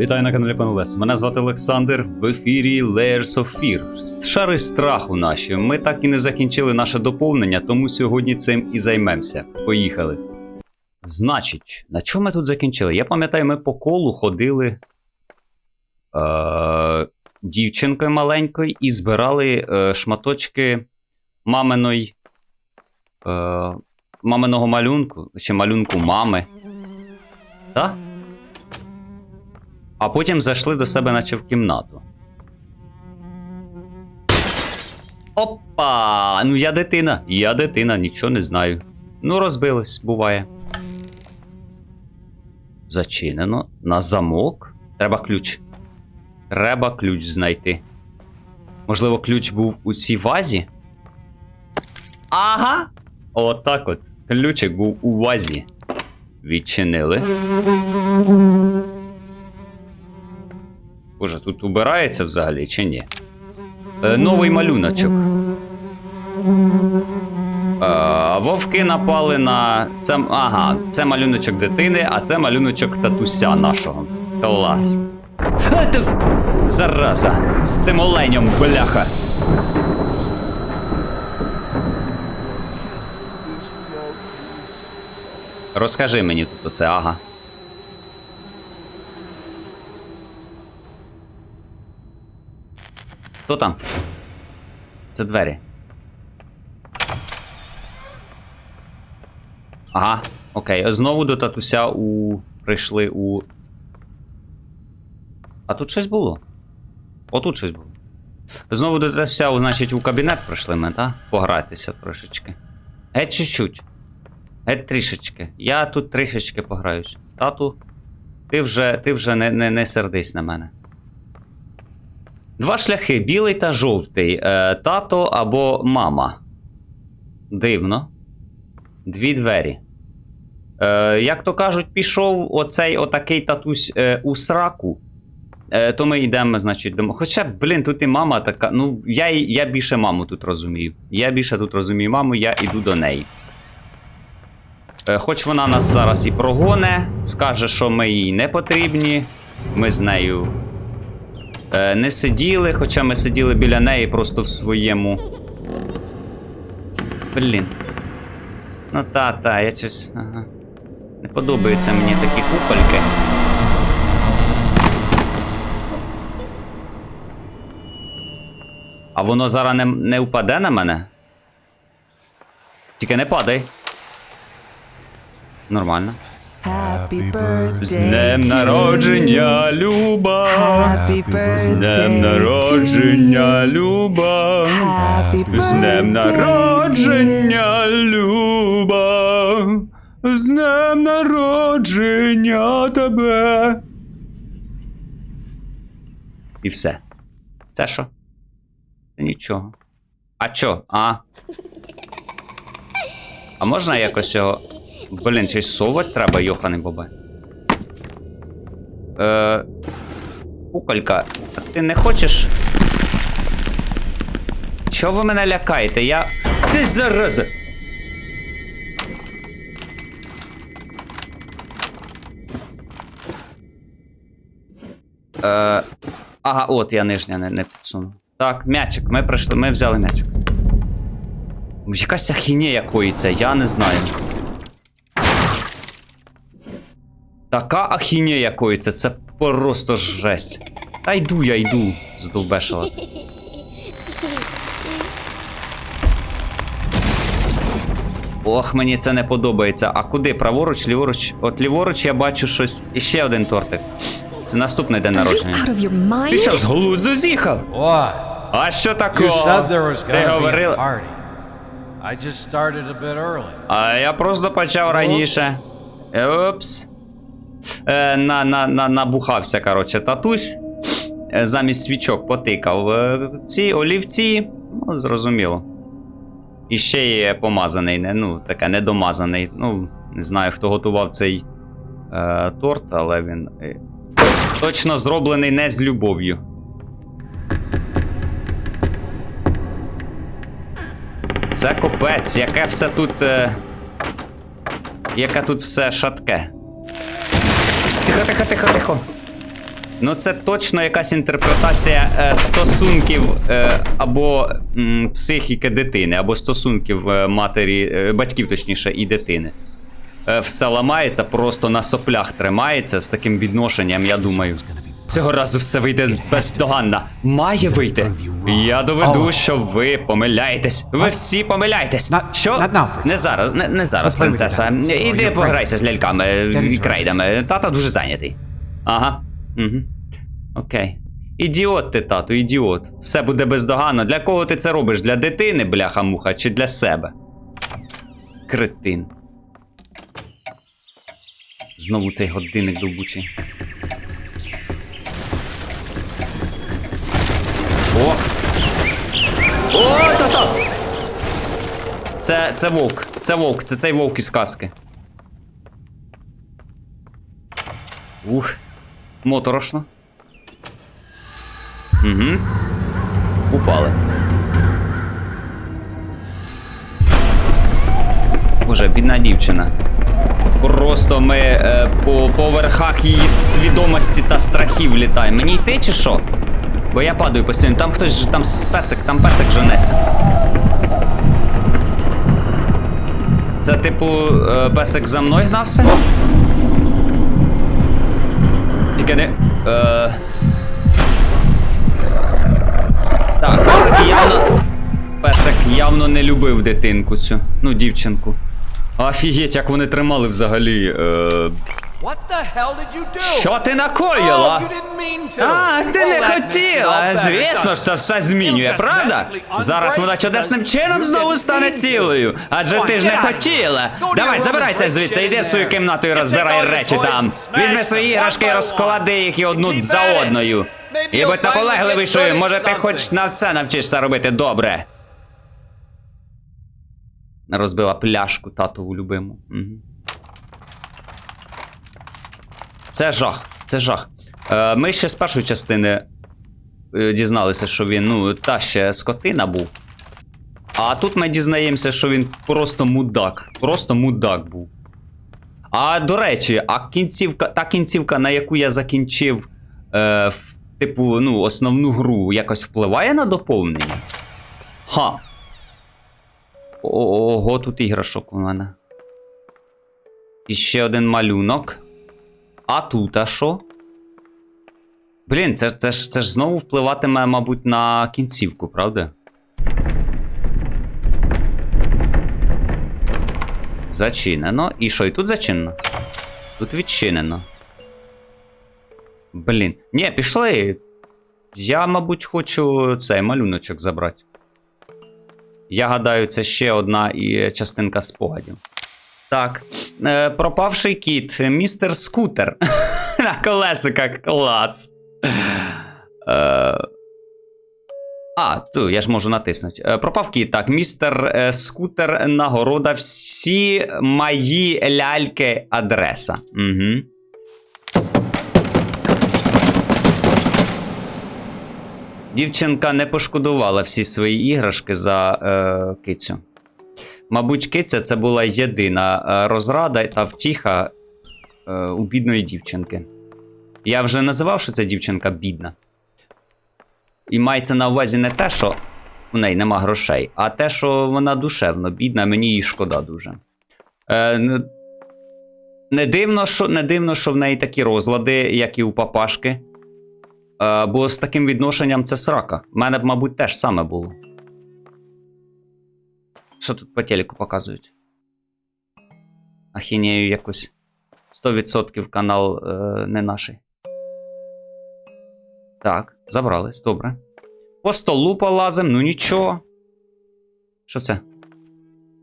Вітаю на каналі Пан Лес. Мене звати Олександр. В ефірі Layers of Fear. Шари страху наші. Ми так і не закінчили наше доповнення, тому сьогодні цим і займемося. Поїхали. Значить, на чому ми тут закінчили? Я пам'ятаю, ми по колу ходили е- дівчинкою маленькою і збирали е- шматочки маминої. Е- маминого малюнку, чи малюнку мами. Так? А потім зайшли до себе, наче в кімнату. Опа! Ну я дитина, я дитина, нічого не знаю. Ну, розбилось, буває. Зачинено. На замок. Треба ключ. Треба ключ знайти. Можливо, ключ був у цій вазі? Ага! Отак от. Ключик був у вазі. Відчинили. Боже, тут убирається взагалі чи ні? Е, новий малюночок. Е, вовки напали на. Це, ага, це малюночок дитини, а це малюночок татуся нашого. Клас. Ти Зараза! З цим оленем, бляха. Розкажи мені тут оце, ага. Хто там? Це двері. Ага, окей. Знову до татуся у. прийшли у. А тут щось було. Отут щось було. Знову до татуся, значить, у кабінет прийшли ми, так? Погратися трошечки. Геть чуть-чуть. Геть трішечки. Я тут трішечки пограюсь. Тату, ти вже, ти вже не, не, не сердись на мене. Два шляхи: білий та жовтий. Е, тато або мама. Дивно. Дві двері. Е, як то кажуть, пішов оцей отакий татусь е, у сраку. Е, то ми йдемо, значить, до. Хоча, блін, тут і мама така. Ну, я, я більше маму тут розумію. Я більше тут розумію маму, я йду до неї. Е, хоч вона нас зараз і прогоне, скаже, що ми їй не потрібні. Ми з нею не сиділи, хоча ми сиділи біля неї просто в своєму. Блін. Ну та, та, я щось. Ага. Не подобаються мені такі купольки. А воно зараз не, не впаде на мене? Тільки не падай. Нормально. Happy birthday З днем народження, Люба! Happy З днем народження, Люба! Happy З днем народження, Люба! З днем народження тебе! І все. Це що? Це нічого. А чо? А? А можна якось його. Блін, щось совать треба, йоханий бобе. Е. Куколька, а ти не хочеш? Чого ви мене лякаєте? Я. Ти зараза! Е, ага, от я нижня не, не підсунув. Так, м'ячик. Ми прийшли, ми взяли м'ячик. Якась ахінея коїться, я не знаю. Така ахінея коїться, це просто жесть. Та йду, я йду, здовбешила. Ох, мені це не подобається. А куди? Праворуч, ліворуч? От ліворуч я бачу щось. І ще один тортик. Це наступний день народження. Ти що, з глузду з'їхав? А що такого? Ти говорила. I just started a bit early. А я просто почав раніше. Упс. Е, на, на, на, набухався, коротше, татусь. Е, замість свічок потикав. Е, ці олівці, ну, зрозуміло. І ще є помазаний, не, ну, таке недомазаний. Ну, не знаю, хто готував цей е, торт, але він е, точно зроблений не з любов'ю. Це копець, яке все тут. Е... Яке тут все шатке. Тихо, тихо, тихо, тихо. Ну, це точно якась інтерпретація е, стосунків е, або м, психіки дитини, або стосунків е, матері, е, батьків, точніше, і дитини. Е, все ламається, просто на соплях тримається з таким відношенням, я думаю. Цього разу все вийде бездоганно. Має вийти. Я доведу, що ви помиляєтесь. Ви всі помиляєтесь. Що? Не зараз, не, не зараз, принцеса. Іди пограйся з ляльками і крейдами. Тата дуже зайнятий. Ага. Угу. Окей. Ідіот ти, тату, ідіот. Все буде бездоганно. Для кого ти це робиш? Для дитини, бляха-муха, чи для себе? Кретин. Знову цей годинник довбучий. Це, це вовк, це вовк, це цей вовк із казки. Ух. Моторошно. Угу. Упали. Боже, бідна дівчина. Просто ми е, по, по верхах її свідомості та страхів літаємо. Мені йти чи що? Бо я падаю постійно. Там хтось там песик, там песик женеться. Це типу е, песик за мною гнався? Тільки не. Е... Так, песик явно. Песик явно не любив дитинку цю. Ну, дівчинку. Офігеть, як вони тримали взагалі. Е... What the hell did you do? Що ти Oh, накоїла? to. А, ти не хотіла. Звісно ж, це все змінює, правда? Зараз вона чудесним чином знову стане цілою. Адже ти ж не хотіла. Давай, забирайся звідси, йди в свою кімнату і розбирай речі там. Візьми свої іграшки і розклади їх і одну за одною. І будь наполегливішою, може ти хоч на це навчишся робити добре. Розбила пляшку татову любиму. Мгм. Це жах, це жах. Е, ми ще з першої частини е, дізналися, що він, ну, та ще скотина був. А тут ми дізнаємося, що він просто мудак. Просто мудак був. А до речі, а кінцівка, та кінцівка, на яку я закінчив, е, в, типу, ну, основну гру, якось впливає на доповнення? Ха. Ого, тут іграшок у мене. І ще один малюнок. А тут а що? Блін, це, це, ж, це ж знову впливатиме, мабуть, на кінцівку, правда? Зачинено. І що, і тут зачинено? Тут відчинено. Блін. Ні, пішли. Я, мабуть, хочу цей малюночок забрати. Я гадаю, це ще одна і частинка спогадів. Так. Е, пропавший кіт, містер скутер. На колесиках клас. Е, а, ту, я ж можу натиснути. Е, пропав кіт, так. Містер е, скутер, нагорода, всі мої ляльки, адреса. Угу. Дівчинка не пошкодувала всі свої іграшки за е, кицю. Мабуть, киця це була єдина е, розрада та втіха е, у бідної дівчинки. Я вже називав, що ця дівчинка бідна. І мається на увазі не те, що у неї нема грошей, а те, що вона душевно бідна, мені її шкода дуже. Е, не, дивно, що, не дивно, що в неї такі розлади, як і у папашки. Е, бо з таким відношенням це срака. У мене б, мабуть, теж саме було. Що тут по телеку показують? Ахінею якось. 100% канал е, не наший. Так, забрались, добре. По столу полазим, ну нічого. Що це?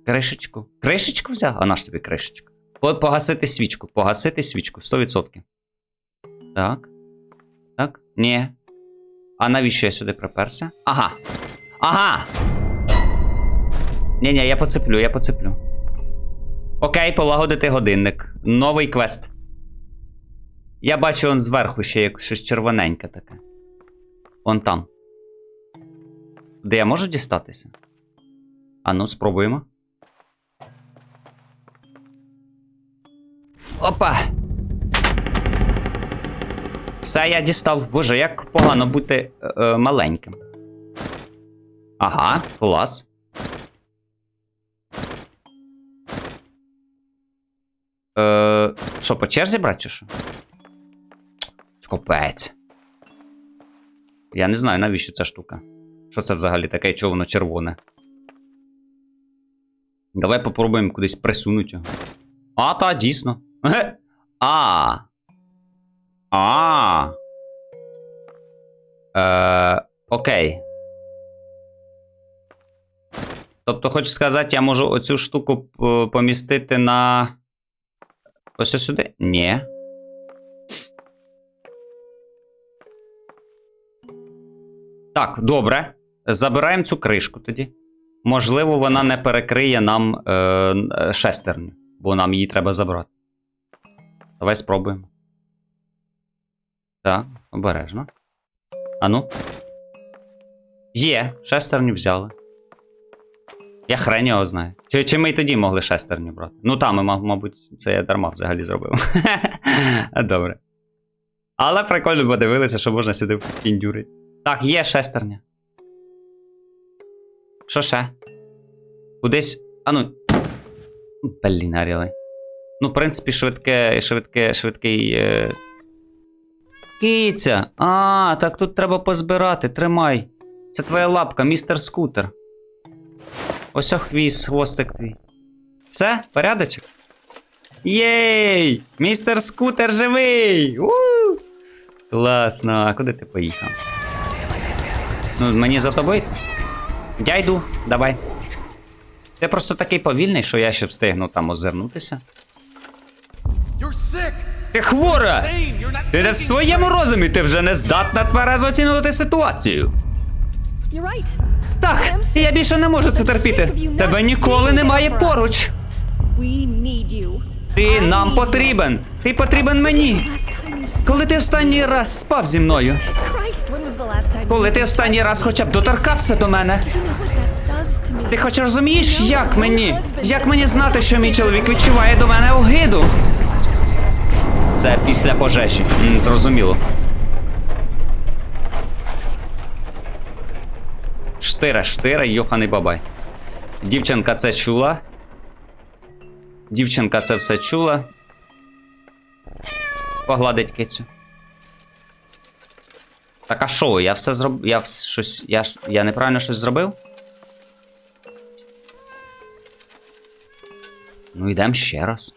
Кришечку. Кришечку взяв? А наш тобі кришечка. Погасити свічку. Погасити свічку. 100%. Так. Так? Ні. А навіщо я сюди приперся? Ага. Ага. Ні, ні, я поцеплю, я поцеплю. Окей, полагодити годинник. Новий квест. Я бачу он зверху ще як щось червоненьке таке. Вон там. Де я можу дістатися? А спробуємо. Опа! Все, я дістав. Боже, як погано бути е, е, маленьким. Ага, клас. Е, що, по черзі брати чи що? Копець. Я не знаю, навіщо ця штука. Що це взагалі таке, чого воно червоне? Давай попробуємо кудись присунути його. А, та, дійсно. А. А. Е, окей. Тобто, хочу сказати, я можу оцю штуку помістити на. Ось сюди? Ні. Так, добре. Забираємо цю кришку тоді. Можливо, вона не перекриє нам е, е, шестерню, бо нам її треба забрати. Давай спробуємо. Так, обережно. Ану. Є, шестерню взяли. Я хрень його знаю. Чи, чи ми й тоді могли шестерню брати? Ну там, мабуть, це я дарма взагалі зробив. Добре. Але прикольно подивилися, що можна сюди піндюрити. Так, є шестерня. Що ще? Кудись. А ну. Блін, аріли. Ну, в принципі, швидке, швидке, швидкий. Е... Киця! А, так тут треба позбирати. Тримай. Це твоя лапка, містер скутер. Ось хвіст, хвостик твій. Все, порядочок? Єй! Містер скутер живий! у Класно, а куди ти поїхав? Ну, мені за тобою? Я йду, давай. Ти просто такий повільний, що я ще встигну там озирнутися. Ти хвора! Ти не в своєму розумі, ти вже не здатна тверезо оцінювати ситуацію. You're right. Так, я більше не можу це терпіти. Тебе ніколи немає поруч. Ти нам потрібен. Ти потрібен мені. Коли ти останній раз спав зі мною? Коли ти останній раз хоча б доторкався до мене? Ти хоч розумієш, як мені? Як мені знати, що мій чоловік відчуває до мене огиду? Це після пожежі. Зрозуміло. Штира, штира, йоханий бабай. Дівчинка це чула. Дівчинка це все чула. Погладить кицю. Так а що, я все зробив. Я щось. Я, я неправильно щось зробив? Ну, йдемо ще раз.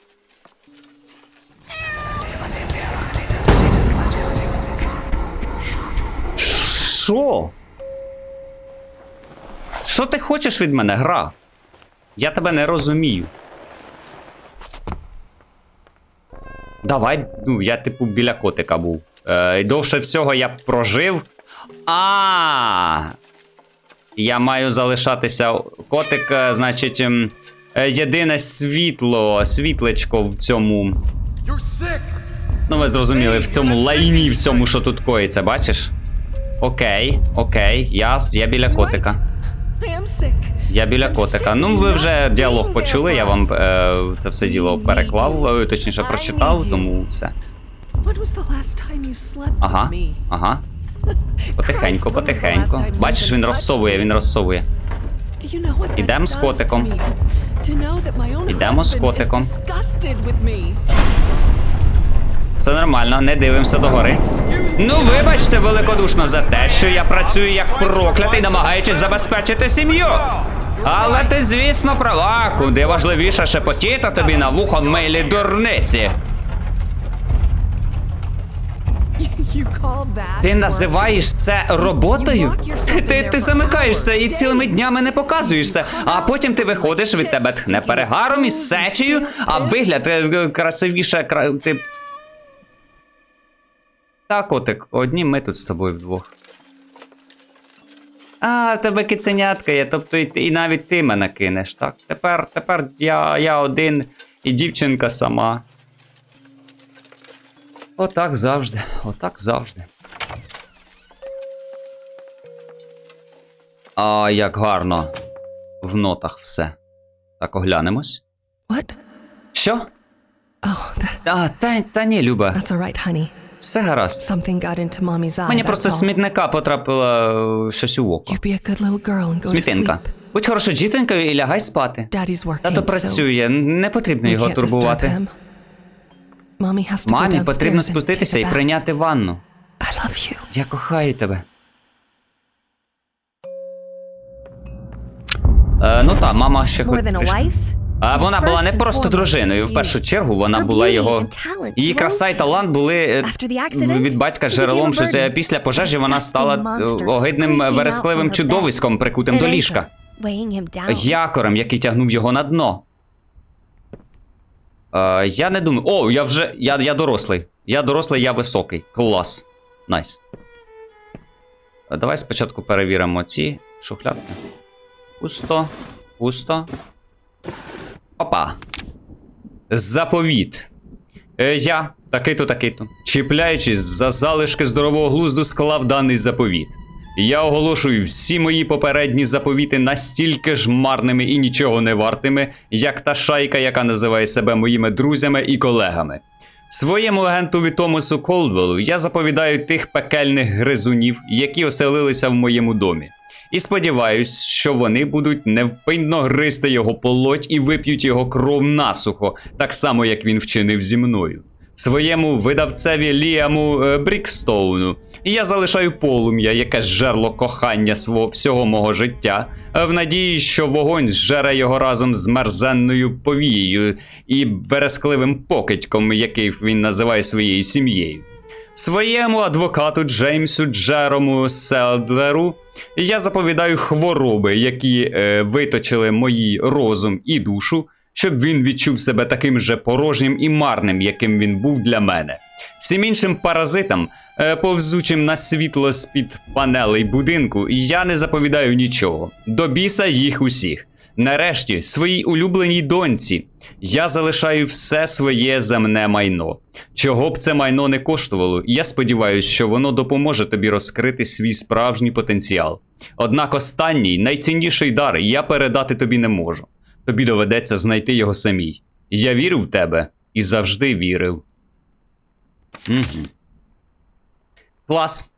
Що? Що ти хочеш від мене, гра? Я тебе не розумію. Давай, ну, я типу біля котика був. Е, і довше всього я прожив. А. Я маю залишатися. Котик, е, значить, ем, е, єдине світло, світлечко в цьому. Ну, ви зрозуміли, в цьому лайні, всьому, що тут коїться, бачиш? Окей, окей, я, я біля котика. Я біля котика. Ну, ви вже діалог почули, я вам е, це все діло переклав, е, точніше прочитав, тому все. Ага, ага. Christ, Потихеньку. Бачиш, він розсовує, він розсовує. Ідемо з котиком. Ідемо з котиком. Все нормально, не дивимося догори. Ну, вибачте великодушно за те, що я працюю як проклятий, намагаючись забезпечити сім'ю. Але ти, звісно, права, куди важливіше шепотіти тобі на вухо милі дурниці. Ти називаєш це роботою? Ти, ти, замикаєшся і цілими днями не показуєшся, а потім ти виходиш, від тебе тхне перегаром із сечею, а вигляд е, красивіше. Кра... Ти... Та, котик, одні ми тут з тобою вдвох. А, тебе киценятка є, тобто і, і навіть ти мене кинеш, так? Тепер, тепер я, я один і дівчинка сама. Отак завжди, отак завжди. А як гарно в нотах все. Так оглянемось. What? Що? Oh, that, А, та, та ні, Люба. that's all right, honey. Все гаразд. Мені просто смітника потрапило е, щось у око. Смітинка. Будь хорошою дітонькою і лягай спати. Тато працює, не потрібно його турбувати. Мамі потрібно спуститися і прийняти ванну. Я кохаю тебе. Е, ну так, мама ще хоч. А вона була не просто дружиною. В першу чергу вона була його. Її краса і талант були е, від батька джерелом, що це після пожежі вона стала е, огидним верескливим чудовиськом, прикутим до ліжка. Якорем, який тягнув його на дно. Е, я не думаю. О, я вже. Я, я дорослий. Я дорослий, я високий. Клас. Найс. Давай спочатку перевіримо ці шухлядки. Пусто. Пусто. Опа. Заповіт. Е, я, такий-то, такий-то, чіпляючись за залишки здорового глузду, склав даний заповіт. Я оголошую всі мої попередні заповіти настільки ж марними і нічого не вартими, як та шайка, яка називає себе моїми друзями і колегами. Своєму агентові Томасу Колдвеллу я заповідаю тих пекельних гризунів, які оселилися в моєму домі. І сподіваюсь, що вони будуть невпинно гризти його полоть і вип'ють його кров насухо, так само як він вчинив зі мною. Своєму видавцеві Ліаму е, Брікстоуну я залишаю полум'я, яке зжерло кохання свого всього мого життя, е, в надії, що вогонь зжере його разом з мерзенною повією і верескливим покидьком, який він називає своєю сім'єю. Своєму адвокату Джеймсу Джерому Селдлеру я заповідаю хвороби, які е, виточили мої розум і душу, щоб він відчув себе таким же порожнім і марним, яким він був для мене. Всім іншим паразитам, е, повзучим на світло з-під панелей будинку, я не заповідаю нічого. До біса їх усіх. Нарешті, своїй улюбленій доньці, я залишаю все своє земне майно. Чого б це майно не коштувало, я сподіваюся, що воно допоможе тобі розкрити свій справжній потенціал. Однак останній, найцінніший дар я передати тобі не можу. Тобі доведеться знайти його самій. Я вірю в тебе і завжди вірив. Угу. Клас.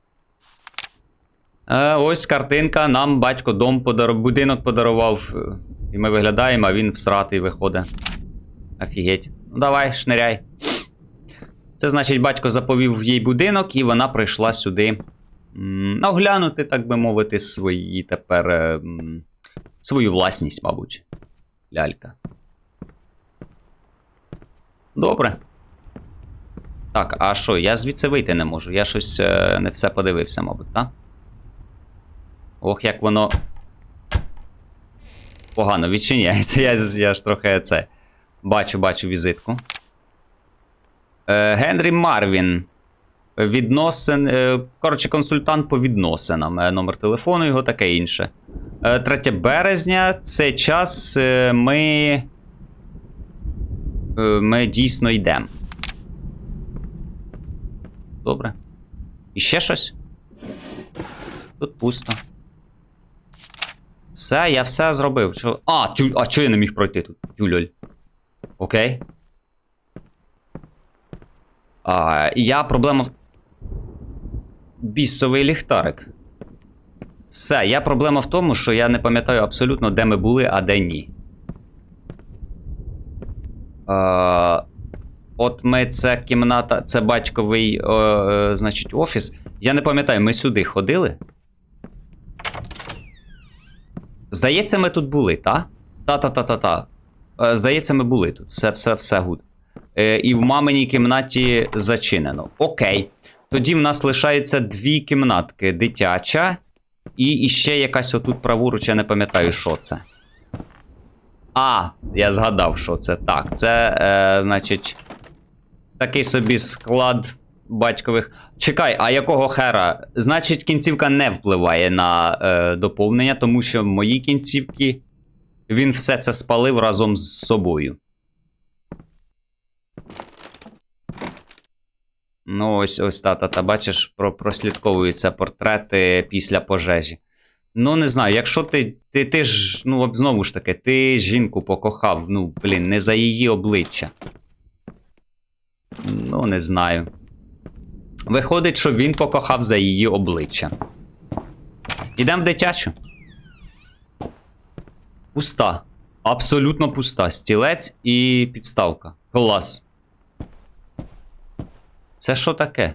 Е, ось картинка. Нам батько дом подар... будинок подарував. е, І ми виглядаємо, а він всратий виходить. Офігеть. Ну давай, шниряй. Це значить, батько заповів їй будинок, і вона прийшла сюди оглянути, так би мовити, свої тепер. е, свою власність, мабуть. Лялька. Добре. Так, а що, я звідси вийти не можу. Я щось не все подивився, мабуть, так? Ох, як воно. Погано відчиняється. Я, я ж трохи це. Бачу, бачу візитку. Е, Генрі Марвін. Відносин. Е, коротше, консультант по відносинам. Е, номер телефону, його таке інше. Е, 3 березня. Цей час е, ми. Е, ми дійсно йдемо. Добре. І ще щось? Тут пусто. Все, я все зробив. Чо... А, тю... а чого я не міг пройти тут? Тюльоль. Окей. А, я проблема. Бісовий ліхтарик. Все, я проблема в тому, що я не пам'ятаю абсолютно, де ми були, а де ні. А, от ми це кімната, це батьковий, е, е, значить, офіс. Я не пам'ятаю, ми сюди ходили? Здається, ми тут були, та? Та-та-та-та-та. Е, Здається, ми були тут. Все, все, все гуд. Е, і в маминій кімнаті зачинено. Окей. Тоді в нас лишаються дві кімнатки: дитяча і іще якась отут праворуч, я не пам'ятаю, що це. А, я згадав, що це. Так, це, е, значить, такий собі склад батькових. Чекай, а якого хера? Значить, кінцівка не впливає на е, доповнення, тому що в моїй кінцівці він все це спалив разом з собою. Ну, ось ось та та та бачиш, про, прослідковуються портрети після пожежі. Ну, не знаю, якщо ти. Ти, ти ж, ну, знову ж таки, ти жінку покохав, ну, блін, не за її обличчя. Ну, не знаю. Виходить, що він покохав за її обличчя. Ідемо в дитячу. Пуста. Абсолютно пуста. Стілець і підставка. Клас. Це що таке?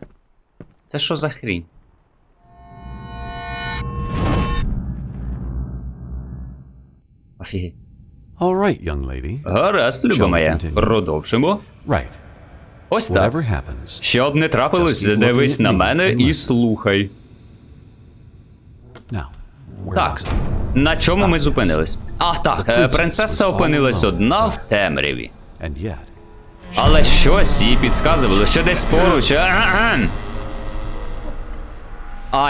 Це що за хрінь? Офігеть. All right, young lady. Гаразд, люба моя. Продовжимо. Right. Ось так. Щоб не трапилось, дивись на мене і слухай. Так, на чому ми зупинились? А, так, е, принцеса опинилась одна в темряві. Але щось їй підказувало, що десь поруч. а-а-а.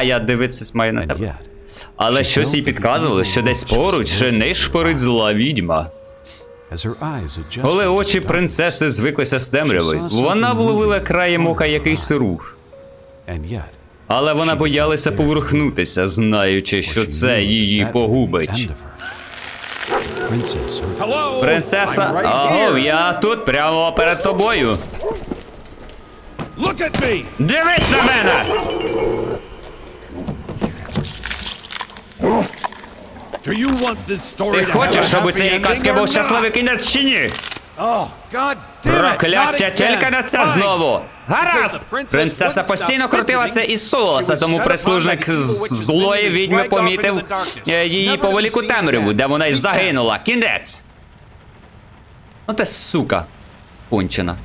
Я дивитися маю на тебе. Але щось їй підказувало, що десь поруч нишпорить зла відьма. Коли очі принцеси звиклися з темрявою, вона вловила краєм ока якийсь рух. Але вона боялася поворухнутися, знаючи, що це її погубить. Принцеса, I'm аго, я тут прямо перед тобою. Дивись на мене! Ти хочеш, щоб у цієї казки був щасливий кінець чи ні? Oh, God damn it! Прокляття тільки на це знову. Гаразд! Принцеса постійно крутилася fidgeting. і сувалася, тому прислужник злої відьми помітив е, її Never to поволік у be seen темряву, де вона й загинула. Кінець! Ну ти сука. Кончена.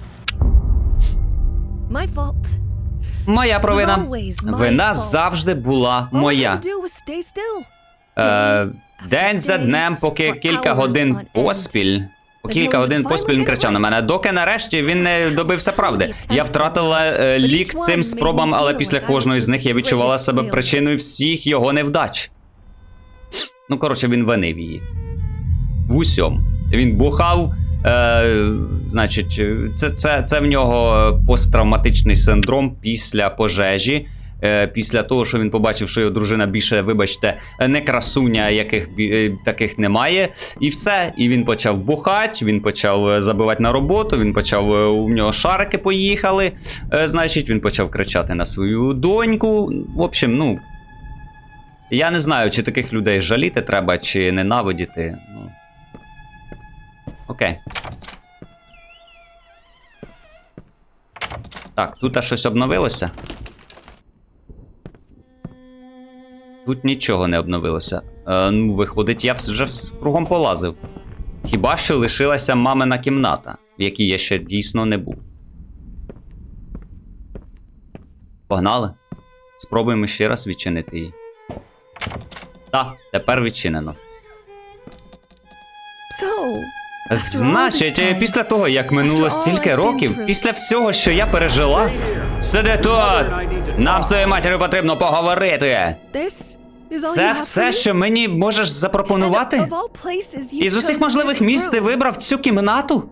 Моя провина. Вина завжди була моя. Е, День за днем, поки кілька годин поспіль. По кілька годин поспіль він кричав на мене, доки нарешті він не добився правди. Я втратила е, лік цим спробам, але після кожної з них я відчувала себе причиною всіх його невдач. Ну, коротше, він винив її. В усьому. Він бухав. Е, значить, це, це, це в нього посттравматичний синдром після пожежі. Е, після того, що він побачив, що його дружина більше, вибачте, не красуня, яких е, таких немає. І все. І він почав бухати, він почав е, забивати на роботу, він почав у нього шарики поїхали. Значить, він почав кричати на свою доньку. В общем, ну. Я не знаю, чи таких людей жаліти треба, чи ненавидіти. Ну. Окей. Так, тут щось обновилося. Тут нічого не обновилося. Е, ну, виходить, я вже кругом полазив. Хіба що лишилася мамина кімната, в якій я ще дійсно не був. Погнали? Спробуємо ще раз відчинити її. Так, тепер відчинено. So, Значить, е, після того, як минуло стільки років, після всього, що я пережила, сиди тут! Нам з твоєю матір'ю потрібно поговорити. Це все, що мені можеш запропонувати? Із усіх можливих місць ти вибрав цю кімнату?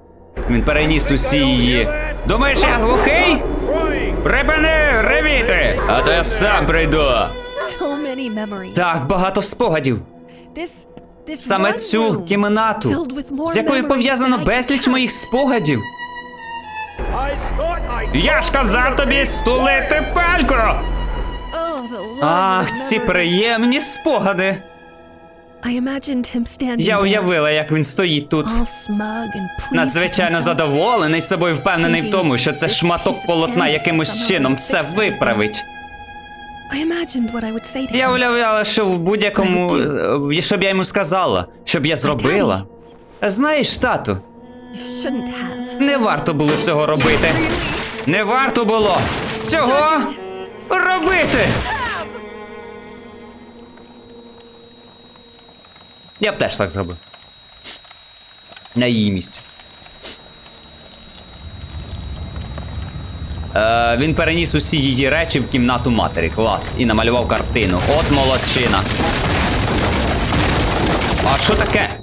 Він переніс усі її. Думаєш, я глухий? Припини ревіти! А то я сам прийду. Так багато спогадів. Саме цю кімнату, з якою пов'язано безліч моїх спогадів. Я ж казав тобі стулити пальку! Ах, ці приємні спогади. Я уявила, як він стоїть тут. Надзвичайно задоволений собою, впевнений в тому, що це шматок полотна якимось чином все виправить. Я уявляла, що в будь-якому. е, щоб я йому сказала, щоб я зробила. Знаєш, тату, не варто було цього робити. Не варто було цього робити. Я б теж так зробив. На її місці. Е, він переніс усі її речі в кімнату матері. Клас. І намалював картину. От молодчина. А що таке?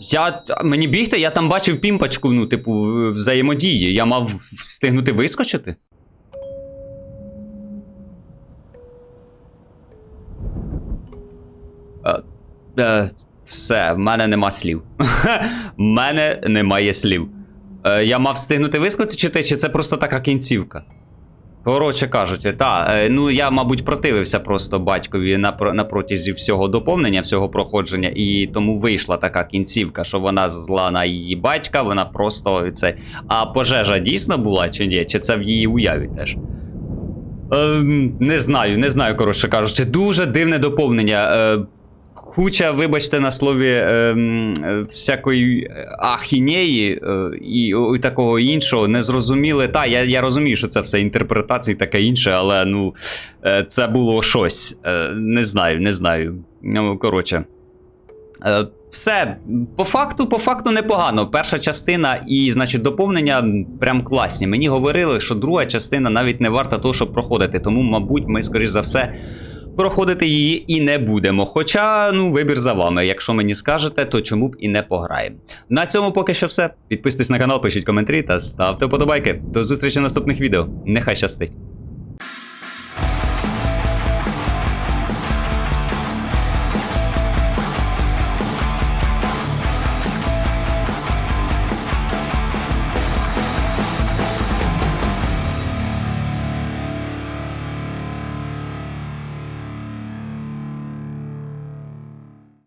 Я. Мені бігти, я там бачив пімпочку, ну, типу, взаємодії. Я мав встигнути вискочити. Е, все, в мене нема слів. В мене немає слів. Е, я мав встигнути вискочити, чи це просто така кінцівка? Коротше кажучи, та, е, ну я, мабуть, противився просто батькові на, протязі всього доповнення, всього проходження, і тому вийшла така кінцівка, що вона зла на її батька, вона просто це. А пожежа дійсно була чи ні? Чи це в її уяві теж? Ем, не знаю, не знаю, коротше кажучи. Дуже дивне доповнення. Е, куча, вибачте на слові, е, всякої ахінеї е, і, і такого іншого, незрозуміле. Та, я, я розумію, що це все інтерпретації таке інше, але ну, е, це було щось. Е, не знаю, не знаю. Ну, коротше. Е, Все, по факту, по факту непогано. Перша частина і, значить, доповнення прям класні. Мені говорили, що друга частина навіть не варта того, щоб проходити. Тому, мабуть, ми, скоріш за все, проходити її і не будемо. Хоча, ну, вибір за вами. Якщо мені скажете, то чому б і не пограємо. На цьому поки що все. Підписуйтесь на канал, пишіть коментарі та ставте вподобайки. До зустрічі в наступних відео. Нехай щастить.